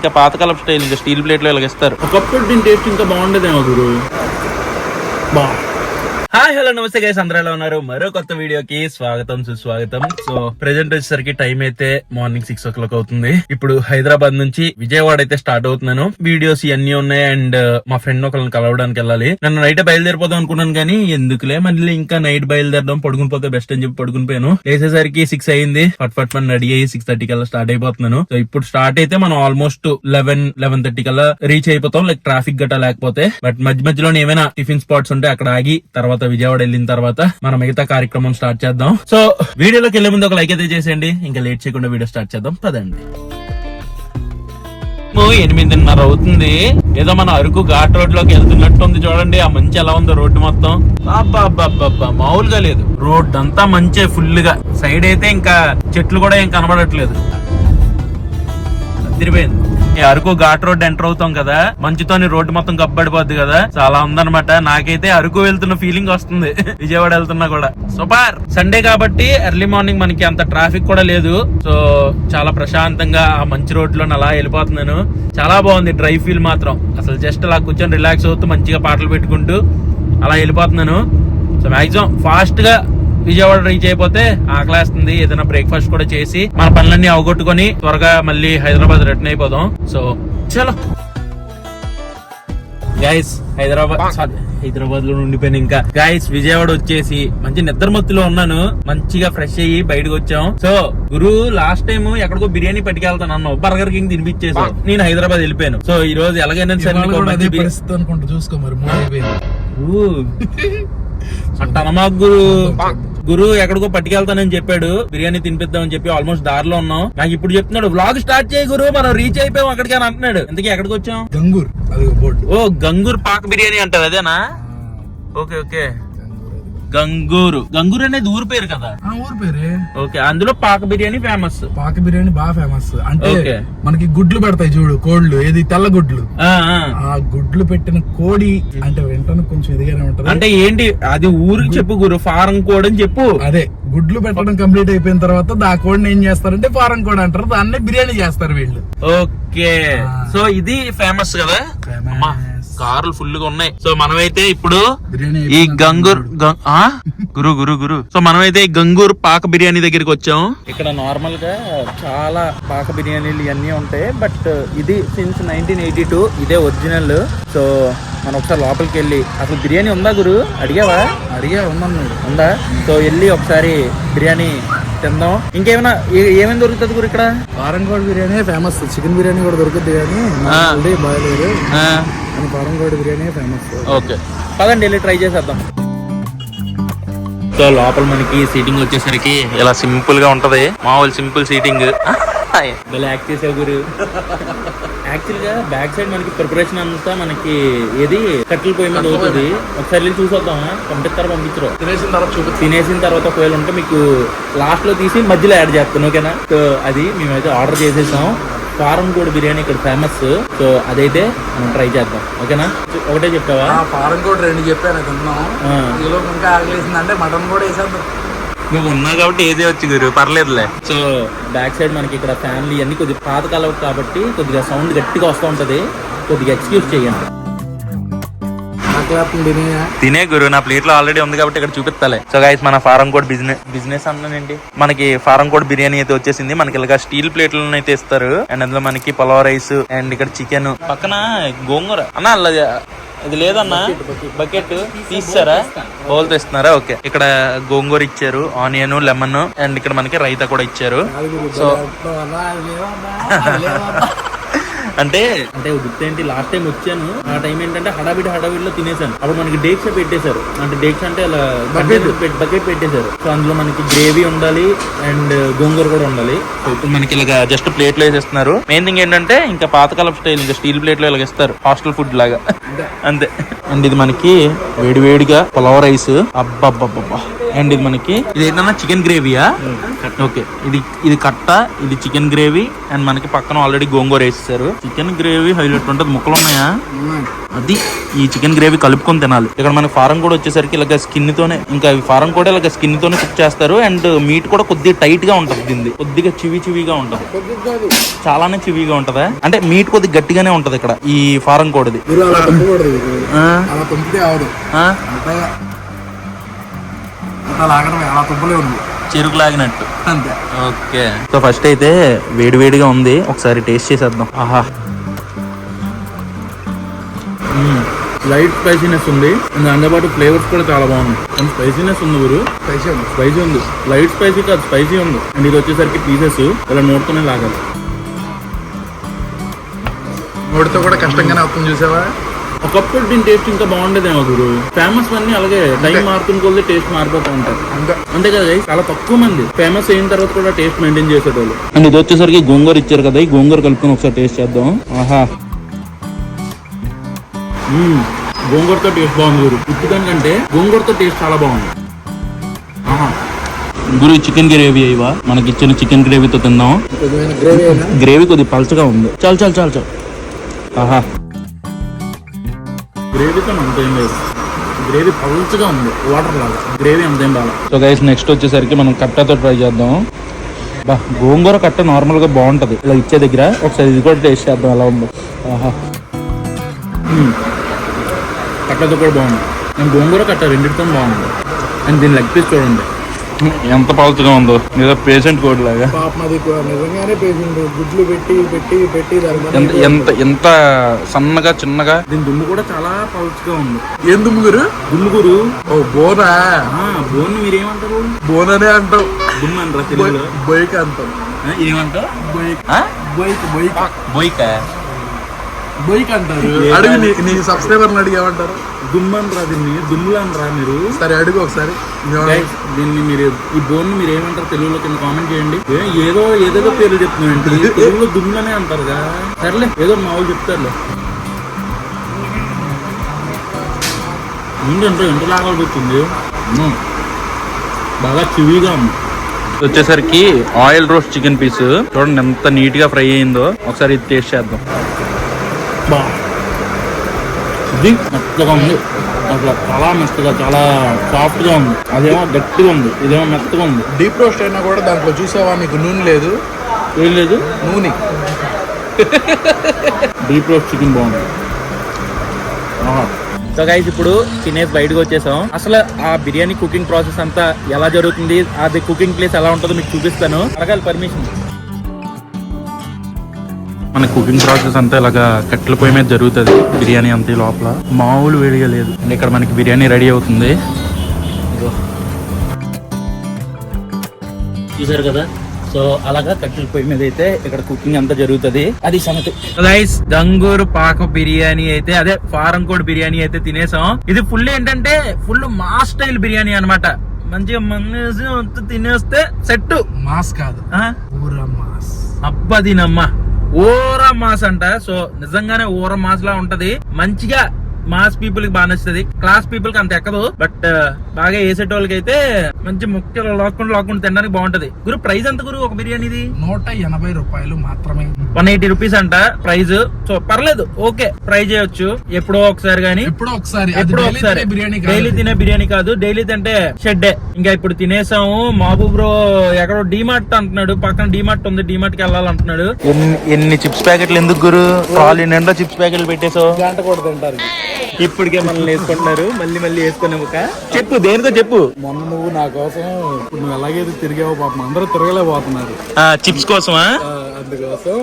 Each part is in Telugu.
ఇంకా పాతకాలం స్టైల్ ఇంకా స్టీల్ ప్లేట్లో ఇలాగ ఇస్తారు. ఒకప్పుడు దీని టేస్ట్ ఇంకా బాగుండేదేమో గురు. బా. హాయ్ హలో నమస్తే గైస్ అందరూ ఎలా ఉన్నారు? మరో కొత్త వీడియోకి స్వాగతం సుస్వాగతం. సో ప్రెజెంట్ వచ్చేసరికి టైం అయితే మార్నింగ్ సిక్స్ ఓ క్లాక్ అవుతుంది. ఇప్పుడు హైదరాబాద్ నుంచి విజయవాడ అయితే స్టార్ట్ అవుతున్నాను. వీడియోస్ ఇవన్నీ ఉన్నాయి అండ్ uh, మా ఫ్రెండ్ ఒకరిని కలవడానికి వెళ్ళాలి. నన్ను నైట్ బయలుదేరిపోదాం అనుకున్నాను కానీ ఎందుకులే మళ్ళీ ఇంకా నైట్ బయలుదేరడం పడుకుని పోతే బెస్ట్ అని చెప్పి పడుకుని పోయాను. వేసేసరికి సిక్స్ అయింది. ఫట్ ఫట్ మన రెడీ అయ్యి సిక్స్ థర్టీ కల్లా స్టార్ట్ అయిపోతున్నాను. సో ఇప్పుడు స్టార్ట్ అయితే మనం ఆల్మోస్ట్ లెవెన్ లెవెన్ థర్టీ కల్లా రీచ్ అయిపోతాం. లైక్ ట్రాఫిక్ గట్టా లేకపోతే. బట్ మధ్య మధ్యలో ఏమైనా టిఫిన్ స్పాట్స్ ఉంటే అక్కడ ఆగి తర్వాత విజయవాడ వెళ్ళిన తర్వాత మన మిగతా కార్యక్రమం స్టార్ట్ చేద్దాం. సో వీడియోలోకి వెళ్ళే ముందు ఒక లైక్ అయితే చేసేయండి. ఇంకా లేట్ చేయకుండా వీడియో స్టార్ట్ చేద్దాం. పదండి. ఓ, ఎనిమిదిన్నర అవుతుంది. ఏదో మన అరకు ఘాట్ రోడ్లోకి వెళ్తున్నట్టు ఉంది చూడండి. ఆ మంచి ఎలా ఉందో రోడ్డు మొత్తం. అబ్బా మామూలుగా లేదు. రోడ్ అంతా మంచి ఫుల్గా సైడ్ అయితే ఇంకా చెట్లు కూడా ఏం కనబడట్లేదు. అదిరిపోయింది. అరకు ఘాట్ రోడ్ ఎంటర్ అవుతాం కదా మంచుతోని రోడ్డు మొత్తం కప్పబడిపోద్ది కదా. చాలా ఉందన్నమాట. నాకైతే అరకు వెళ్తున్న ఫీలింగ్ వస్తుంది. విజయవాడ వెళ్తున్నా కూడా. సూపర్ సండే కాబట్టి ఎర్లీ మార్నింగ్ మనకి అంత ట్రాఫిక్ కూడా లేదు. సో చాలా ప్రశాంతంగా ఆ మంచి రోడ్లో అలా వెళ్ళిపోతున్నాను. చాలా బాగుంది. డ్రై ఫీల్ మాత్రం. అసలు జస్ట్ అలా కూర్చొని రిలాక్స్ అవుతూ మంచిగా పాటలు పెట్టుకుంటూ అలా వెళ్ళిపోతున్నాను. సో మాక్సిమం ఫాస్ట్గా విజయవాడ రీచ్ అయిపోతే ఆకలేస్తుంది. ఏదైనా బ్రేక్ఫాస్ట్ కూడా చేసి మన పనులన్నీ అవగొట్టుకొని త్వరగా మళ్ళీ హైదరాబాద్ రిటర్న్ అయిపోదాం. సో చలో. గైస్ హైదరాబాద్ హైదరాబాద్లో ఉండిపోయాను ఇంకా. గైస్ విజయవాడ వచ్చేసి మంచి నిద్రమత్తులో ఉన్నాను. మంచిగా ఫ్రెష్ అయ్యి బయటకు వచ్చాం. సో గురు లాస్ట్ టైం ఎక్కడికో బిర్యానీ పట్టుకెళ్తాను అన్నావు. బర్గర్ కింగ్ తినిపించేసావు నేను హైదరాబాద్ వెళ్ళిపోయాను. సో ఈ రోజు ఎలాగైనా సరే చూసుకో మరి అట్టనమా గురు గురు ఎక్కడికో పట్టుకెళ్తానని చెప్పాడు. బిర్యానీ తినిపిద్దామని చెప్పి ఆల్మోస్ట్ దారిలో ఉన్నాం. నాకు ఇప్పుడు చెప్తున్నాడు వ్లాగ్ స్టార్ట్ చేయి గురు మనం రీచ్ అయిపోయాం అక్కడికి అని అంటున్నాడు. ఇంతకీ ఎక్కడికి వచ్చాం? గంగూర్ ఓ గంగూర్ పాక్ బిర్యానీ అంటారు అదేనా? Okay okay. గంగూరు. గంగూరు అనేది ఊరు పేరు కదా? ఆ ఊరు పేరే. ఓకే అందులో పాక బిర్యానీ ఫేమస్ పాక బిర్యానీ బాగా ఫేమస్ అంటే ఓకే. మనకి గుడ్లు పెడతాయి చూడు కోళ్ళు ఏది తెల్ల గుడ్లు. ఆ గుడ్లు పెట్టిన కోడి అంటే వెంటనే కొంచెం ఇదిగానే ఉంటది. అంటే ఏంటి? అది ఊరికి చెప్పు గురు ఫారం కోడ్ అని చెప్పు. అదే గుడ్లు పెట్టడం కంప్లీట్ అయిపోయిన తర్వాత ఆ కోడిని ఏం చేస్తారంటే ఫారం కోడి అంటారు దాన్ని బిర్యానీ చేస్తారు వీళ్ళు. ఓకే. సో ఇది ఫేమస్ కదా. అమ్మా, కార్లు ఫుల్గా ఉన్నాయి. సో మనమైతే ఇప్పుడు ఈ గంగూర్ గం- ఆ? గురు గురు గురు. సో మనమైతే ఈ గంగూర్ పాక బిర్యానీ దగ్గరికి వచ్చాం. ఇక్కడ నార్మల్గా చాలా పాక బిర్యానీలు ఇవన్నీ ఉంటాయి బట్ ఇది సిన్స్ నైన్టీన్ ఎయిటీ టూ ఇదే ఒరిజినల్ సో మనం ఒకసారి లోపలికి వెళ్ళి అసలు బిర్యానీ ఉందా గురు? అడిగావా? అడిగా ఉన్నాడు ఉందా? సో వెళ్ళి ఒకసారి బిర్యానీ తిందాం. ఇంకేమైనా ఏమేమి దొరుకుతుంది గురు ఇక్కడ? ఫారం కోడి బిర్యానీ ఫేమస్ చికెన్ బిర్యానీ కూడా దొరుకుతుంది కానీ ఆ. కోడి బిర్యానీ ఫేమస్ ఓకే. పదండి వెళ్ళి ట్రై చేసేద్దాం. సో లోపల మనకి సీటింగ్ వచ్చేసరికి ఇలా సింపుల్గా ఉంటది. మామూలు సింపుల్ సీటింగ్ భలే యాక్ట్ చేసావు గురు. యాక్చువల్గా బ్యాక్ సైడ్ మనకి ప్రిపరేషన్ అంతా మనకి ఏది? కట్టెల పొయ్యి మీద అవుతుంది. ఒకసారి వెళ్ళి చూసొద్దామా? పంపిస్తారా పంపించరు. తినేసిన తర్వాత చూపి తినేసిన తర్వాత ఒకవేళ ఉంటే మీకు లాస్ట్లో తీసి మధ్యలో యాడ్ చేస్తాను ఓకేనా సో అది మేమైతే ఆర్డర్ చేసేసాం. ఫారం కూడా బిర్యానీ ఇక్కడ ఫేమస్ సో అదైతే మనం ట్రై చేద్దాం. ఓకేనా? ఒకటే చెప్తావా ఫారం కోడి రెండు చెప్పాను తిన్నాం. ఇంకా ఆగలేసిందంటే మటన్ కూడా వేసేద్దాం. నువ్వు ఉన్నావు కాబట్టి ఏదే వచ్చి గురు పర్లేదులే. సో బ్యాక్ సైడ్ మనకి ఇక్కడ ఫ్యామిలీ అన్ని కొద్దిగా పాతకాలం కాబట్టి కొద్దిగా సౌండ్ గట్టిగా వస్తూ ఉంటది. కొద్దిగా ఎక్స్క్యూజ్ చేయండి. తినే గురు నా ప్లేట్లో ఆల్రెడీ ఉంది కాబట్టి ఇక్కడ చూపిస్తాలే సో గైస్ మన ఫారం కోడ్ బిజినెస్ బిజినెస్ అన్నానండి మనకి ఫారం కోడ్ బిర్యానీ అయితే వచ్చేసింది. మనకి ఇలాగా స్టీల్ ప్లేట్లను అయితే ఇస్తారు. అండ్ అందులో మనకి పలావ్ రైస్ అండ్ ఇక్కడ చికెన్. పక్కన గోంగూర. అన్న అలా ఇది లేదన్నా? బకెట్ తీస్తారా? బౌల్ తెస్తున్నారా? ఓకే. ఇక్కడ గోంగూర ఇచ్చారు ఆనియన్ లెమన్ అండ్ ఇక్కడ మనకి రైతా కూడా ఇచ్చారు. సో అంటే అంటే గుర్తు ఏంటి? లాస్ట్ టైం వచ్చాను. ఆ టైం ఏంటంటే హడావిడి హడావిడిలో తినేసాను. అప్పుడు మనకి డేక్ష పెట్టేశారు. అంటే డేక్ష అంటే అలా బకెట్. పెట్టేశారు. సో అందులో మనకి గ్రేవీ ఉండాలి అండ్ గోంగూర కూడా ఉండాలి. ఇప్పుడు మనకి ఇలాగా జస్ట్ ప్లేట్లో వేసేస్తున్నారు. మెయిన్ థింగ్ ఏంటంటే ఇంకా పాతకాలం స్టైల్ ఇంకా స్టీల్ ప్లేట్లో ఇలాగ ఇస్తారు. హాస్టల్ ఫుడ్ లాగా. అంతే. అండ్ ఇది మనకి వేడి వేడిగా పులావ్ రైస్. అబ్బబ్బబ్బబ్బా. అండ్ ఇది మనకి ఇది ఏంటన్నా చికెన్ గ్రేవీయా ఓకే. ఇది ఇది కట్ట ఇది చికెన్ గ్రేవీ అండ్ మనకి పక్కన ఆల్రెడీ గోంగూర వేసేసారు. చికెన్ గ్రేవీ హైలైట్ ఉంటుంది. ముక్కలు ఉన్నాయా? అది ఈ చికెన్ గ్రేవీ కలుపుకొని తినాలి. ఇక్కడ మన ఫారం కూడా వచ్చేసరికి ఇలాగ స్కిన్ తోనే ఇంకా ఫారం కూడా ఇలాగ స్కిన్ తోనే కుక్ చేస్తారు. అండ్ మీట్ కూడా కొద్దిగా టైట్గా ఉంటుంది దీన్ని కొద్దిగా చివి చివిగా ఉంటుంది. చాలానే చివిగా ఉంటదా? అంటే మీట్ కొద్దిగా గట్టిగానే ఉంటది ఇక్కడ ఈ ఫారం కోడిది. తుంపితే అలా తుంపలే ఉంది. చెరుకు లాగినట్టు అంతే. ఓకే. సో ఫస్ట్ అయితే వేడి వేడిగా ఉంది. ఒకసారి టేస్ట్ చేసేద్దాం. ఆహా. లైట్ స్పైసీనెస్ ఉంది. అండ్ దాంతోపాటు ఫ్లేవర్స్ కూడా చాలా బాగుంది అండ్ స్పైసీనెస్ ఉంది గురు. స్పైసీ ఉంది. స్పైసీ ఉంది. లైట్ స్పైసీ కాదు స్పైసీ ఉంది. అండ్ ఇది వచ్చేసరికి పీసెస్ ఇలా నోడుతూనే లాగాలి. నోటితో కూడా కష్టంగానే అవుతుంది చూసావా? ఒకప్పుడు దీని టేస్ట్ ఇంకా బాగుండేదేమో గురు. ఫేమస్ అన్ని అలాగే టైం మారుతున్న కొద్ది టేస్ట్ మారిపోతూ ఉంటారు అంతే. కదా? చాలా తక్కువ మంది. ఫేమస్ అయిన తర్వాత కూడా టేస్ట్ మెయింటైన్ చేసేటోళ్ళు. అండ్ ఇది వచ్చేసరికి గోంగూర ఇచ్చారు కదా ఈ గోంగూర కలుపుకొని ఒకసారి టేస్ట్ చేద్దాం. ఆహా. గోంగూరతో టేస్ట్ బాగుంది గురు. ఉత్తుకం కంటే గోంగూరతో టేస్ట్ చాలా బాగుంది. ఆహా. గురు చికెన్ గ్రేవీ అయ్యవా మనకి ఇచ్చిన చికెన్ గ్రేవీతో తిందాం. గ్రేవీ కొద్దిగా పలచగా ఉంది. చాలు చాలు చాలు చాలు. ఆహా. గ్రేవీతో అంత లేదు. గ్రేవీ పలుచగా ఉంది వాటర్ లాగా. గ్రేవీ అంతేం బాగా సో గైస్ నెక్స్ట్ వచ్చేసరికి మనం కట్టతో ట్రై చేద్దాం. బా గోంగూర కట్ట నార్మల్గా బాగుంటది. ఇలా ఇచ్చే దగ్గర ఒకసారి ఇది కూడా టేస్ట్ చేద్దాం ఎలా ఉందో. ఆహా. కట్టతో కూడా బాగుంది. అండ్ గోంగూర కట్ట రెండింటితో బాగుంది. అండ్ దీని లెగ్ పీస్ చూడండి. ఎంత పలుచగా ఉందో. ఏదో పేషెంట్ కోడ్ లాగా. పాప అది కూడా నిజంగానే పేషెంట్ గుడ్లు పెట్టి పెట్టి పెట్టి ఎంత ఎంత ఎంత సన్నగా చిన్నగా. దీని దుమ్ము కూడా చాలా పలుచగా ఉంది. ఏం దుమ్ముగురు దుమ్ముగురు ఓ బోనా? బోన్ మీరేమంటారు? బోననే అంటాం దుమ్ము అంటారా తెలుగులో? బొయ్కి అంటాం ఏమంటావు? బొయ్క్. బొయ్క్ బొయ్క. బొయ్క్? అంటారు. అడుగు నీ- నీ సబ్స్క్రైబర్ని అడిగి ఏమంటారు? దుమ్ము అనరా దీన్ని దుమ్ములు అనరా మీరు. సరే అడుగు ఒకసారి. Guys, దీన్ని మీరు ఈ బోన్ మీరు ఏమంటారు తెలుగులో కింద కామెంట్ చేయండి. ఏ, ఏదో ఏదేదో పేర్లు చెప్తున్నాయండి తెలుగులో దుమ్ములనే అంటారుగా. సర్లే ఏదో మా వాళ్ళు చెప్తారులే. ఏంటంటే ఎంత లాగాల్సి వచ్చింది మ్మ్. బాగా చివిగా ఉంది. వచ్చేసరికి ఆయిల్ రోస్ట్ చికెన్ పీస్. చూడండి ఎంత నీట్గా ఫ్రై అయిందో. ఒకసారి ఇది టేస్ట్ చేద్దాం. బా. ఇది మెత్తగా ఉంది. అట్లా చాలా మెత్తగా చాలా సాఫ్ట్గా ఉంది. అదేమో గట్టిగా ఉంది. ఇదేమో మెత్తగా ఉంది. డీప్ రోస్ట్ అయినా కూడా దాంట్లో చూసావా నీకు నూనె లేదు. ఏం లేదు? నూనె. డీప్ రోస్ట్ చికెన్ బాగుంది. సో గైస్ ఇప్పుడు తినేసి బయటకు వచ్చేసాం. అసలు ఆ బిర్యానీ కుకింగ్ ప్రాసెస్ అంతా ఎలా జరుగుతుంది? అది కుకింగ్ ప్లేస్ ఎలా ఉంటుందో మీకు చూపిస్తాను. అడగాలి పర్మిషన్ మన కుకింగ్ ప్రాసెస్ అంతా ఇలాగా కట్టెల పొయ్యి మీద జరుగుతుంది బిర్యానీ అంతే లోపల. మామూలు వేడిగా లేదు. అండ్ ఇక్కడ మనకి బిర్యానీ రెడీ అవుతుంది. చూసారు కదా? సో అలాగా కట్టెల పొయ్యి మీద అయితే ఇక్కడ కుకింగ్ అంతా జరుగుతుంది. అది సంగతి. గైస్ గంగూరు పాక బిర్యానీ అయితే అదే ఫారం కోడ్ బిర్యానీ అయితే తినేసాం. ఇది ఫుల్ ఏంటంటే ఫుల్ మా స్టైల్ బిర్యానీ అన్నమాట. మంచిగా మన్నేసి మొత్తం తినేస్తే సెట్ మాస్ కాదు. ఊరా మాస్. అబ్బదినమ్మ ఓరం మాస్ అంట. సో నిజంగానే ఓర మాస్ లా ఉంటది. మంచిగా మాస్ పీపుల్కి బాగా నచ్చుతుంది. క్లాస్ పీపుల్కి అంత ఎక్కదు. బట్ బాగా వేసేటోళ్ళకి అయితే మంచి ముక్కలు లాక్కుండా లాక్కుండా తినడానికి బాగుంటది. గురు ప్రైస్ ఎంత గురు ఒక బిర్యానీది నూట ఎనభై రూపాయలు మాత్రమే. వన్ ఎయిటీ రూపీస్ అంట ప్రైస్ సో పర్లేదు. ఓకే ట్రై చేయొచ్చు. ఎప్పుడో ఒకసారి గానీ. ఎప్పుడో ఒకసారి. అది ఎప్పుడో ఒకసారి. డైలీ తినే బిర్యానీ కాదు. డైలీ తింటే షెడ్డే ఇంకా ఇప్పుడు తినేసాము. మాబు బ్రో ఎక్కడో డిమార్ట్ అంటున్నాడు. పక్కన డిమార్ట్ ఉంది. డిమార్ట్కి వెళ్ళాలంటున్నాడు. ఎన్ని చిప్స్ ప్యాకెట్లు ఎందుకు గురు? ట్రాలీ నిండా చిప్స్ ప్యాకెట్లు పెట్టేసావు గంట కూడా తింటారు ఇప్పటికే మనల్ని వేసుకుంటున్నారు. మళ్ళీ మళ్ళీ వేసుకునే ముక్క చెప్పు దేనికో చెప్పు? మొన్న నువ్వు నా కోసం ఇప్పుడు నువ్వు ఎలాగైతే తిరిగావో పాపం అందరూ తిరగలేకపోతున్నారు. చిప్స్ కోసమా? అందుకోసం.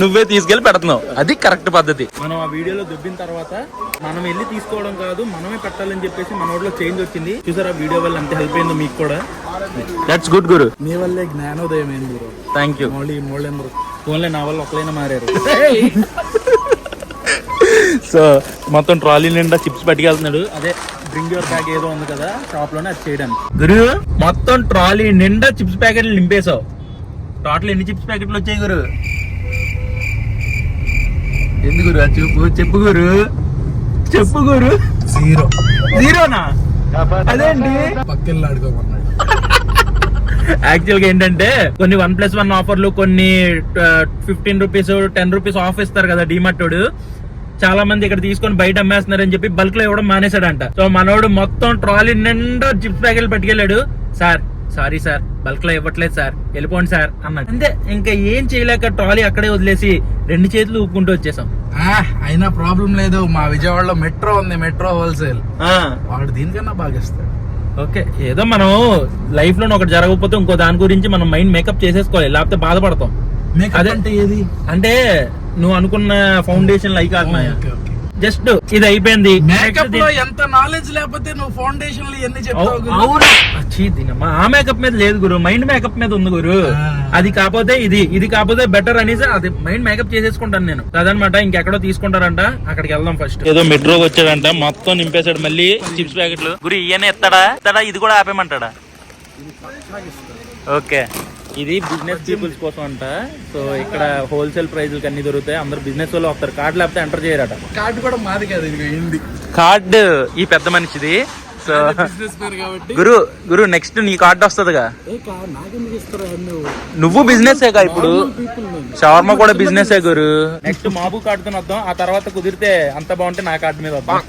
నువ్వే తీసుకెళ్ళి పెడుతున్నావు. అది కరెక్ట్ పద్ధతి. మనం ఆ వీడియోలో దుబ్బిన తర్వాత మనం వెళ్ళి తీసుకోవడం కాదు మనమే పెట్టాలని చెప్పేసి మన ఊళ్ళో చేంజ్ వచ్చింది. చూసారా వీడియో వల్ల ఎంత హెల్ప్ అయిందో మీకు కూడా? దట్స్ గుడ్ గురు. నీ వల్లే జ్ఞానోదయం బ్రో థ్యాంక్ యూ మళ్ళీ మోళ్ళందరూ. ఫోన్లే నా వల్ల ఒకలైనా మారారు. సో మొత్తం ట్రాలీ నిండా చిప్స్ పట్టుకెళ్తున్నాడు. అదే బ్రింగ్ యువర్ బ్యాగ్ ఏదో ఉంది కదా షాప్లోనే అది చేయడానికి. గురు మొత్తం ట్రాలీ నిండా చిప్స్ ప్యాకెట్లు నింపేశావు. టోటల్ ఎన్ని చిప్స్ ప్యాకెట్లు వచ్చాయి గురు? ఎందుకు గురు చెప్పు చెప్పు గురు. చెప్పు గురు. జీరో జీరోనా అదేంటి? పక్కెళ్ళి ఆడుకోమన్నాడు. యాక్చువల్గా ఏంటంటే కొన్ని వన్ ప్లస్ వన్ ఆఫర్లు కొన్ని fifteen rupees ten rupees off ఇస్తారు కదా డిమార్ట్ చాలా మంది ఇక్కడ తీసుకొని బయట అమ్మేస్తున్నారని చెప్పి బల్క్లో ఇవ్వడం మానేశాడంట. సో మనోడు మొత్తం ట్రాలీ నిండా చిప్స్ ప్యాకెట్లు పట్టుకెళ్ళాడు. సార్ సారీ సార్ బల్క్లో ఇవ్వట్లేదు సార్ వెళ్ళిపోండి సార్ అన్నాడు. అంతే ఇంకా ఏం చేయలేక ట్రాలీ అక్కడే వదిలేసి రెండు చేతులు ఊపుకుంటూ వచ్చేసాం. అయినా ప్రాబ్లం లేదు. మా విజయవాడలో మెట్రో ఉంది మెట్రో హోల్సేల్ వాడు దీనికన్నా బాగా ఇస్తాడు. ఓకే ఏదో మనం లైఫ్లో ఒకటి జరగకపోతే ఇంకో దాని గురించి మనం మైండ్ మేకప్ చేసేసుకోవాలి లేకపోతే బాధపడతాం. అంటే ఏది? అంటే నువ్వు అనుకున్న ఫౌండేషన్ లైక్ ఓకే. జస్ట్ ఇది అయిపోయింది. మేకప్లో ఎంత నాలెడ్జ్ లేకపోతే నువ్వు ఫౌండేషన్ ఎన్ని చెప్తావు. ఆ మేకప్ మీద లేదు గురు. మైండ్ మేకప్ మీద ఉంది గురు. అది కాకపోతే ఇది. ఇది కాకపోతే బెటర్ అనేసి అది మైండ్ మేకప్ చేసేసుకుంటాను నేను. అదనమాట ఇంకెక్కడో తీసుకుంటారంట. అక్కడికి వెళ్దాం ఫస్ట్ ఏదో మెట్రోకి వచ్చాడంట. మొత్తం నింపేశాడు మళ్ళీ చిప్స్ ప్యాకెట్లు. గురు ఇయనే ఎత్తాడా? ఎత్తాడా? ఇది కూడా ఆపేమంటాడా ఓకే. ఇది బిజినెస్ పీపుల్స్ కోసం అంట. సో ఇక్కడ హోల్సేల్ ప్రైజులకి అన్ని దొరుకుతాయి. అందరు బిజినెస్ వాళ్ళు వస్తారు కార్డు లేకపోతే ఎంటర్ చేయరట. కార్డు కూడా మాది కాదు ఇది కార్డు ఈ పెద్ద మనిషిది. సో గురు గురు నెక్స్ట్ నీ కార్డు వస్తుందిగా. ఏ నువ్వు బిజినెస్ ఇప్పుడు? షవర్మ కూడా బిజినెస్ గురు? నెక్స్ట్ మాబు కార్డుతో వద్దాం ఆ తర్వాత కుదిరితే అంత బాగుంటే నా కార్డు మీద వద్దాం.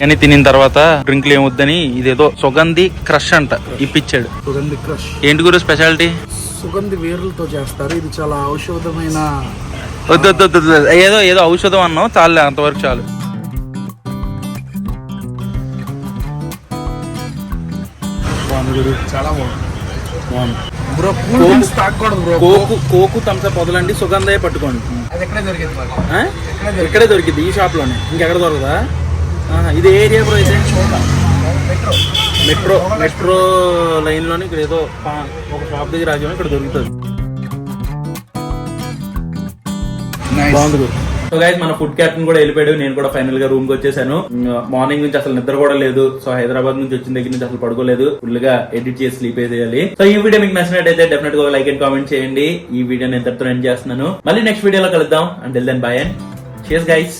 కానీ తినిన తర్వాత డ్రింక్లు ఏమొద్దని ఇదేదో సుగంధి క్రష్ అంట ఇప్పించాడు సుగంధి క్రష్. ఏంటి గురు స్పెషాలిటీ సుగంధి వేర్లతో చేస్తారు ఇది చాలా ఔషధమైన వద్దు వద్దు వద్దు, వద్దు ఏదో ఏదో ఔషధం అన్నావు చాలు అంతవరకు చాలు. బాగుంది గురు. చాలా బాగుంది. బాగుంది. బ్రో కూల్ డ్రింక్స్ తాగకూడదు బ్రో. కోకు కోకు తంస పొదలండి సుగంధే పట్టుకోండి. అది ఎక్కడే దొరికింది మాకు? ఆ? ఇక్కడే దొరికింది ఈ షాప్లోనే ఇంకెక్కడ దొరకదా? ఆహా, ఇది ఏ ఏరియా బ్రో అయితే మెట్రో. మెట్రో. మెట్రో. లైన్లోనే ఇక్కడ ఏదో పా- ఒక షాప్ దగ్గర రాజ్యం ఇక్కడ దొరుకుతుంది. బాగుంది సో గైస్ మన ఫుడ్ క్యాప్టెన్ కూడా వెళ్ళిపోయాడు. నేను కూడా ఫైనల్గా రూమ్కి వచ్చేసాను. మార్నింగ్ నుంచి అసలు నిద్ర కూడా లేదు. సో హైదరాబాద్ నుంచి వచ్చిన దగ్గర నుంచి అసలు పడుకోలేదు. ఫుల్గా ఎడిట్ చేసి స్లీప్ చేయాలి. సో ఈ వీడియో మీకు నచ్చినట్టయితే డెఫినెట్గా లైక్ అండ్ కామెంట్ చేయండి. ఈ వీడియో నేను ఎంతతో ఎండ్ చేస్తున్నాను. మళ్ళీ నెక్స్ట్ వీడియోలో కలుద్దాం. అండ్ దెన్ బాయ్ అండ్ చేస్ గైస్